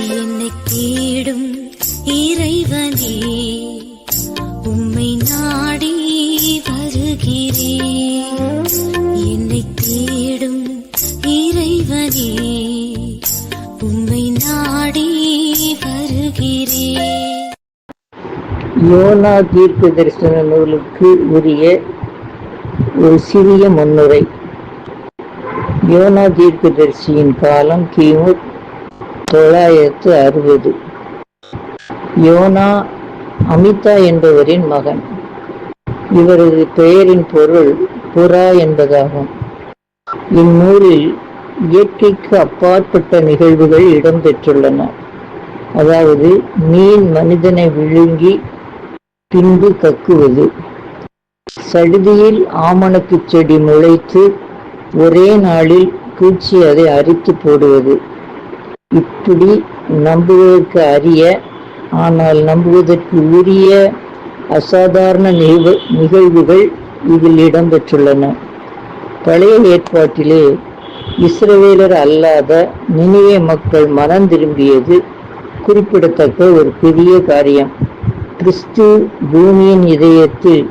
என்னை தேடும் இறைவனே உம்மை நாடி வருகிறேன் என்னை தேடும் இறைவனே உம்மை நாடி வருகிறேன் யோனா தீர்க்க தரிசன நூலுக்கு உரிய ஒரு சிறிய முன்னுரை. யோனா தீர்க்க தரிசியின் காலம் கிமு தொள்ளாயிரத்து அறுபது. யோனா அமிதா என்பவரின் மகன். இவரது பெயரின் பொருள் புறா என்பதாகும். இந்நூலில் இயற்கைக்கு அப்பாற்பட்ட நிகழ்வுகள் இடம்பெற்றுள்ளன. அதாவது மீன் மனிதனை விழுங்கி பின்பு கக்குவது. சடுதியில் ஆமணக்குச் செடி முளைத்து ஒரே நாளில் பூச்சி அதை அரித்து போடுவது. இப்படி நம்புவதற்கு அரிய ஆனால் நம்புவதற்கு உரிய அசாதாரண நிகழ்வு நிகழ்வுகள் இதில் இடம்பெற்றுள்ளன. பழைய ஏற்பாட்டிலே இஸ்ரவேலர் அல்லாத நினைவே மக்கள் மனம் திரும்பியது குறிப்பிடத்தக்க ஒரு பெரிய காரியம். கிறிஸ்து பூமியின் இதயத்தில்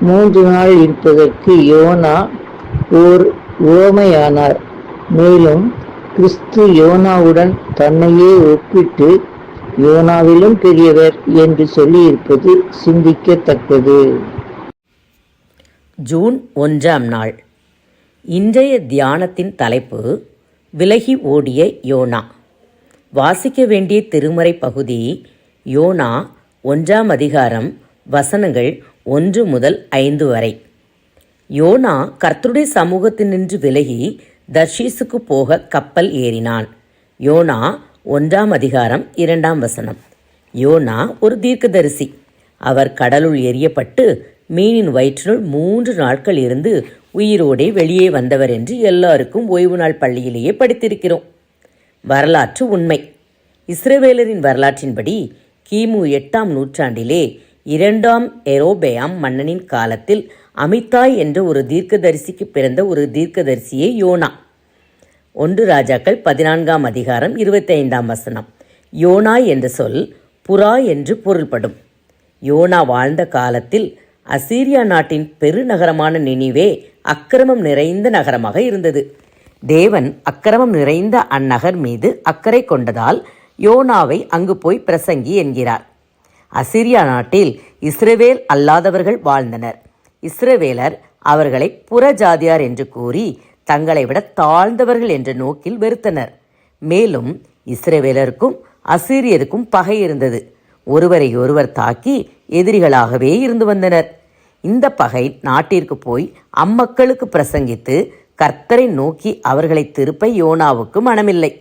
மூன்று நாள் இருப்பதற்கு யோனா ஓர் ஓமையானார் மேலும் கிறிஸ்து யோனாவுடன் தன்னையே ஒப்பிட்டு யோனாவிலும் பெரியவர் என்று சொல்லியிருப்பது சிந்திக்கத்தக்கது. ஜூன் ஒன்றாம் நாள். இன்றைய தியானத்தின் தலைப்பு விலகி ஓடிய யோனா. வாசிக்க வேண்டிய திருமறை பகுதி யோனா ஒன்றாம் அதிகாரம் வசனங்கள் ஒன்று முதல் ஐந்து வரை. யோனா கர்த்தருடைய சமூகத்தினின்று விலகி தர்ஷீசுக்கு போக கப்பல் ஏறினான். யோனா ஒன்றாம் அதிகாரம் இரண்டாம் வசனம். யோனா ஒரு தீர்க்கதரிசி. அவர் கடலுள் எரியப்பட்டு மீனின் வயிற்றினுள் மூன்று நாட்கள் இருந்து உயிரோடே வெளியே வந்தவர் என்று எல்லாருக்கும் ஓய்வு நாள் பள்ளியிலேயே படித்திருக்கிறோம். வரலாற்று உண்மை. இஸ்ரவேலரின் வரலாற்றின்படி கிமு எட்டாம் நூற்றாண்டிலே இரண்டாம் எரோபெயாம் மன்னனின் காலத்தில் அமிதாய் என்ற ஒரு தீர்க்கதரிசிக்கு பிறந்த ஒரு தீர்க்கதரிசியே யோனா. ஒன்று ராஜாக்கள் பதினான்காம் அதிகாரம் இருபத்தி ஐந்தாம் வசனம். யோனா என்ற சொல் புறா என்று பொருள்படும். யோனா வாழ்ந்த காலத்தில் அசீரியா நாட்டின் பெருநகரமான நினிவே அக்கிரமம் நிறைந்த நகரமாக இருந்தது. தேவன் அக்கிரமம் நிறைந்த அந்நகர் மீது அக்கறை கொண்டதால் யோனாவை அங்கு போய் பிரசங்கி என்கிறார். அசிரியா நாட்டில் இஸ்ரவேல் அல்லாதவர்கள் வாழ்ந்தனர். இஸ்ரவேலர் அவர்களை புறஜாதியார் என்று கூறி தங்களை விட தாழ்ந்தவர்கள் என்ற நோக்கில் வெறுத்தனர். மேலும் இஸ்ரவேலருக்கும் அசீரியருக்கும் பகை இருந்தது. ஒருவரை ஒருவர் தாக்கி எதிரிகளாகவே இருந்து வந்தனர். இந்த பகை நாட்டிற்கு போய் அம்மக்களுக்கு பிரசங்கித்து கர்த்தரை நோக்கி அவர்களை திருப்ப யோனாவுக்கு மனமில்லை.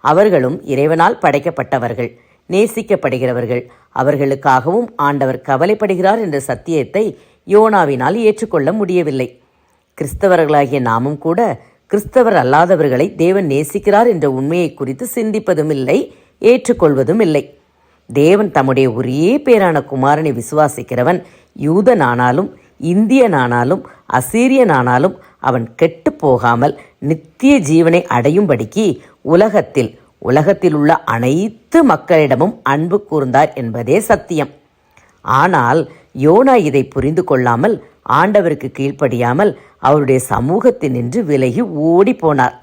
அவர்களும் இறைவனால் படைக்கப்பட்டவர்கள். நேசிக்கப்படுகிறவர்கள். அவர்களுக்காகவும் ஆண்டவர் கவலைப்படுகிறார் என்ற சத்தியத்தை யோனாவினால் ஏற்றுக்கொள்ள முடியவில்லை. கிறிஸ்தவர்களாகிய நாமும் கூட கிறிஸ்தவர் அல்லாதவர்களை தேவன் நேசிக்கிறார் என்ற உண்மையை குறித்து சிந்திப்பதும் இல்லை ஏற்றுக்கொள்வதும் இல்லை தேவன் தம்முடைய ஒரே பேரான குமாரனை விசுவாசிக்கிறவன். யூதனானாலும் இந்தியனானாலும் அசீரியனானாலும் அவன் கெட்டு போகாமல் நித்திய ஜீவனை அடையும்படிக்கு உலகத்தில் உலகத்தில் உள்ள அனைத்து மக்களிடமும் அன்பு கூர்ந்தார் என்பதே சத்தியம். ஆனால் யோனா இதை புரிந்து கொள்ளாமல் ஆண்டவருக்கு கீழ்ப்படியாமல் அவருடைய சமூகத்தில் நின்று விலகி ஓடி போனார்.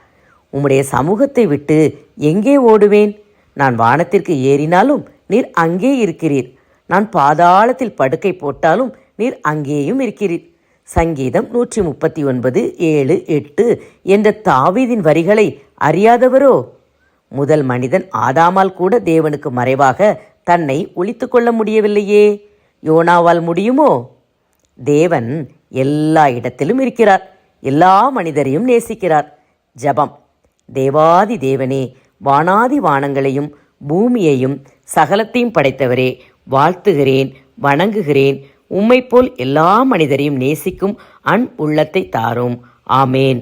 உம்முடைய சமூகத்தை விட்டு எங்கே ஓடுவேன்? நான் வானத்திற்கு ஏறினாலும் நீர் அங்கே இருக்கிறீர். நான் பாதாளத்தில் படுக்கை போட்டாலும் நீர் அங்கேயும் இருக்கிறீர். சங்கீதம் நூற்றி முப்பத்தி ஒன்பது ஏழு எட்டு என்ற தாவீதின் வரிகளை அறியாதவரோ? முதல் மனிதன் ஆதாமால் கூட தேவனுக்கு மறைவாக தன்னை ஒழித்து கொள்ள முடியவில்லையே. யோனாவால் முடியுமோ? தேவன் எல்லா இடத்திலும் இருக்கிறார். எல்லா மனிதரையும் நேசிக்கிறார். ஜபம். தேவாதி தேவனே வானாதி வானங்களையும் பூமியையும் சகலத்தையும் படைத்தவரே வாழ்த்துகிறேன் வணங்குகிறேன். உம்மை போல் எல்லா மனிதரையும் நேசிக்கும் அன் உள்ளத்தை தாரும். ஆமேன்.